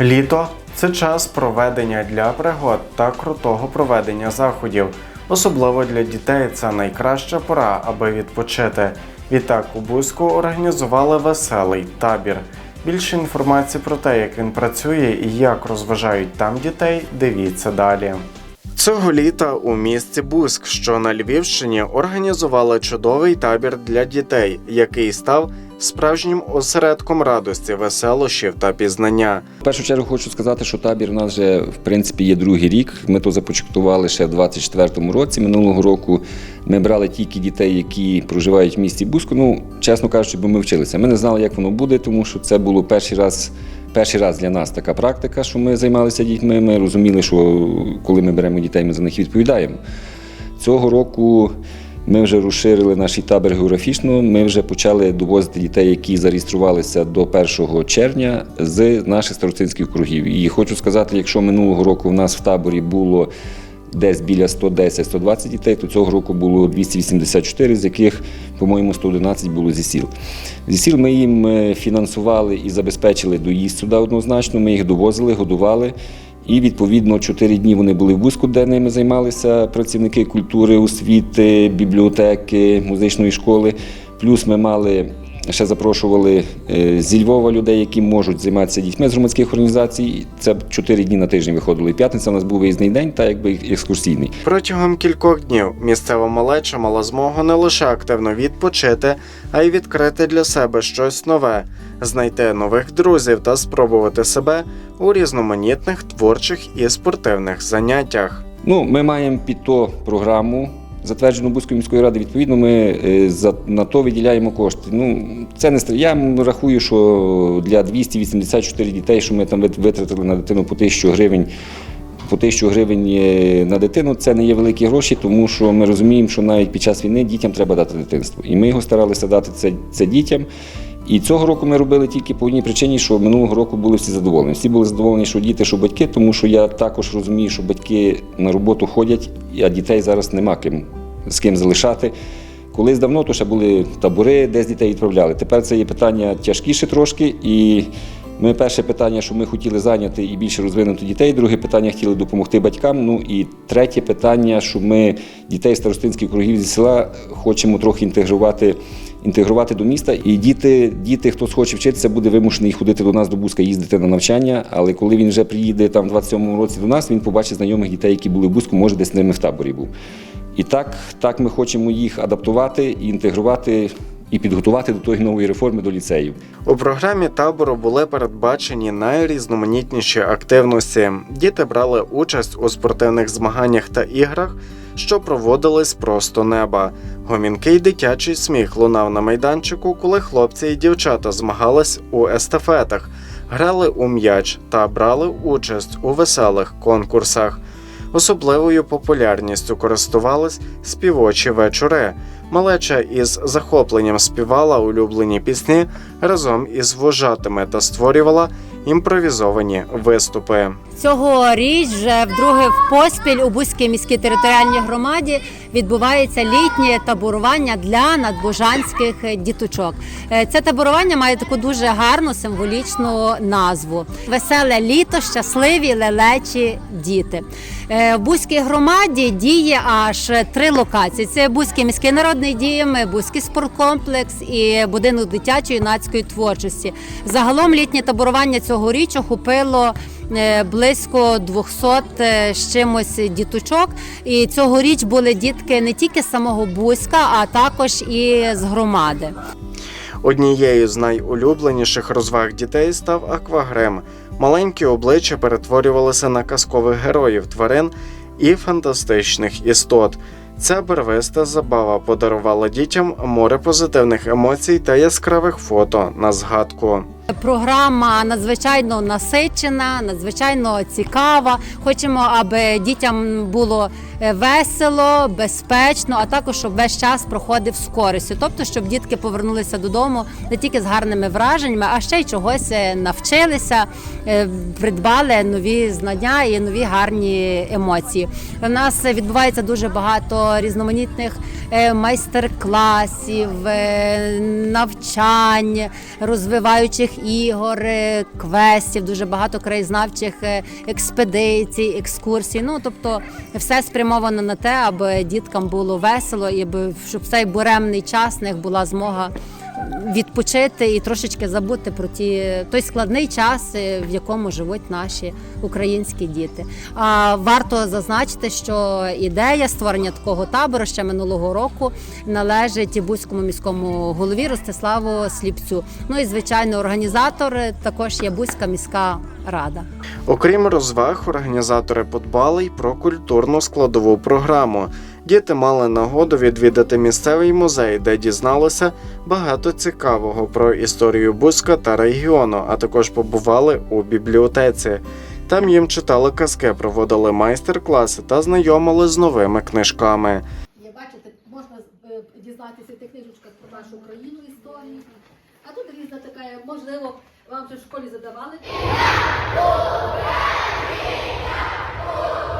Літо це час проведення для пригод та крутого проведення заходів. Особливо для дітей це найкраща пора, аби відпочити. Відтак у Бузьку організували веселий табір. Більше інформації про те, як він працює і як розважають там дітей, дивіться далі. Цього літа у місті Бузьк, що на Львівщині, організували чудовий табір для дітей, який став справжнім осередком радості, веселощів та пізнання. В першу чергу хочу сказати, що табір у нас вже в принципі є другий рік. Ми то започаткували ще в 24-му році. Минулого року ми брали тільки дітей, які проживають в місті Буску. Ну, чесно кажучи, бо ми вчилися. Ми не знали, як воно буде, тому що це було перший раз. Перший раз для нас така практика, що ми займалися дітьми. Ми розуміли, що коли ми беремо дітей, ми за них відповідаємо. Цього року ми вже розширили наш табір географічно. Ми вже почали довозити дітей, які зареєструвалися до 1 червня з наших старостинських кругів. І хочу сказати, якщо минулого року в нас в таборі було десь біля 110-120 дітей, то цього року було 284, з яких, по-моєму, 111 було зі сіл. Зі сіл ми їм е, фінансували і забезпечили доїзд сюди однозначно. Ми їх довозили, годували. І відповідно чотири дні вони були в вузку, де ними займалися працівники культури, освіти, бібліотеки, музичної школи. Плюс ми мали ще запрошували е, зі Львова людей, які можуть займатися дітьми з громадських організацій. Це чотири дні на тиждень виходили. І П'ятниця у нас був виїзний день, та якби екскурсійний. Протягом кількох днів місцева малеча мала змогу не лише активно відпочити, а й відкрити для себе щось нове, знайти нових друзів та спробувати себе у різноманітних творчих і спортивних заняттях. Ну, ми маємо під то програму. Затверджену Бузькою міською ради, відповідно, ми е, за, на то виділяємо кошти. Ну, це не Я рахую, що для 284 дітей, що ми там витратили на дитину по 1000 гривень, по 1000 гривень е, на дитину, це не є великі гроші, тому що ми розуміємо, що навіть під час війни дітям треба дати дитинство. І ми його старалися дати це, це дітям. І цього року ми робили тільки по одній причині, що минулого року були всі задоволені. Всі були задоволені, що діти, що батьки, тому що я також розумію, що батьки на роботу ходять, а дітей зараз нема ким з ким залишати. Колись давно то ще були табори, де з дітей відправляли. Тепер це є питання тяжкіше трошки. І ми перше питання, що ми хотіли зайняти і більше розвинути дітей. Друге питання хотіли допомогти батькам. Ну і третє питання, що ми дітей старостинських кругів зі села хочемо трохи інтегрувати. Інтегрувати до міста, і діти, діти, хто схоче вчитися, буде вимушений ходити до нас до Бузька, їздити на навчання. Але коли він вже приїде там в 27-му році до нас, він побачить знайомих дітей, які були в Бузьку, може десь з ними в таборі був. І так, так ми хочемо їх адаптувати, інтегрувати і підготувати до тої нової реформи до ліцеїв. У програмі табору були передбачені найрізноманітніші активності. Діти брали участь у спортивних змаганнях та іграх, що проводились просто неба. Гомінкий дитячий сміх лунав на майданчику, коли хлопці і дівчата змагались у естафетах, грали у м'яч та брали участь у веселих конкурсах. Особливою популярністю користувались співочі вечори. Малеча із захопленням співала улюблені пісні разом із вожатими та створювала імпровізовані виступи. Цьогоріч вже вдруге в поспіль у Бузькій міській територіальній громаді відбувається літнє таборування для надбужанських діточок. Е, Це таборування має таку дуже гарну символічну назву: Веселе літо, щасливі лелечі діти. Е, В Бузькій громаді діє аж три локації: це Бузький міський народний дім, Бузький спорткомплекс і будинок дитячої юнацької творчості. Загалом літнє таборування цьогоріч охопило близько 200 е, з чимось діточок. І цьогоріч були дітки не тільки з самого Бузька, а також і з громади. Однією з найулюбленіших розваг дітей став аквагрим. Маленькі обличчя перетворювалися на казкових героїв тварин і фантастичних істот. Ця барвиста забава подарувала дітям море позитивних емоцій та яскравих фото на згадку. Програма надзвичайно насичена, надзвичайно цікава. Хочемо, аби дітям було е, весело, безпечно, а також щоб весь час проходив з користю. Тобто, щоб дітки повернулися додому не тільки з гарними враженнями, а ще й чогось е, навчилися, е, придбали нові знання і нові гарні емоції. У нас відбувається дуже багато різноманітних майстер-класів, навчань, розвиваючих ігор, е, квестів, дуже багато краєзнавчих е, експедицій, екскурсій. Ну тобто, все спрямовано на те, аби діткам було весело, і щоб цей буремний час в них була змога відпочити і трошечки забути про ті той складний час, е, в якому живуть наші українські діти. А варто зазначити, що ідея створення такого табору ще минулого року належить Бузькому міському голові Ростиславу Сліпцю. Ну і звичайно, організатор також є Бузька міська рада. Окрім розваг, організатори подбали й про культурну складову програму. Діти мали нагоду відвідати місцевий музей, де дізналися багато цікавого про історію Бузька та регіону, а також побували у бібліотеці. Там їм читали казки, проводили майстер-класи та знайомили з новими книжками. Бачите, можна е, дізнатися в тих книжечках про нашу країну історію. А тут різна така, можливо, вам вже в школі задавали. Переглядаю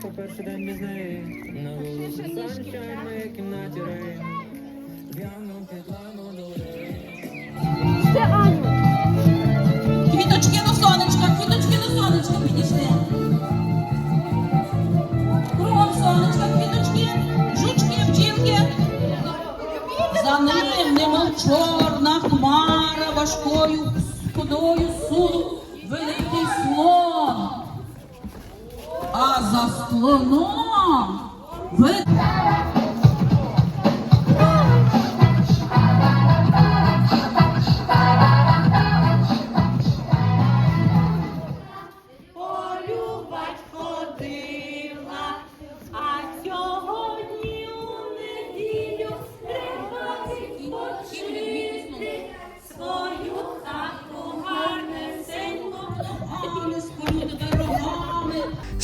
просто перший день без неї. На вулиці sunshine, моїй кімнаті рейн В'яну підлану до Квіточки до сонечка, квіточки до сонечка підійшли. Кругом сонечка, квіточки, жучки, бджілки. За ним, немов чорна хмара, важкою ходою суду великий слон. А за слоном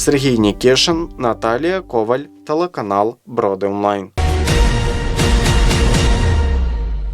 Сергій Нікішин, Наталія Коваль, телеканал Броди Онлайн.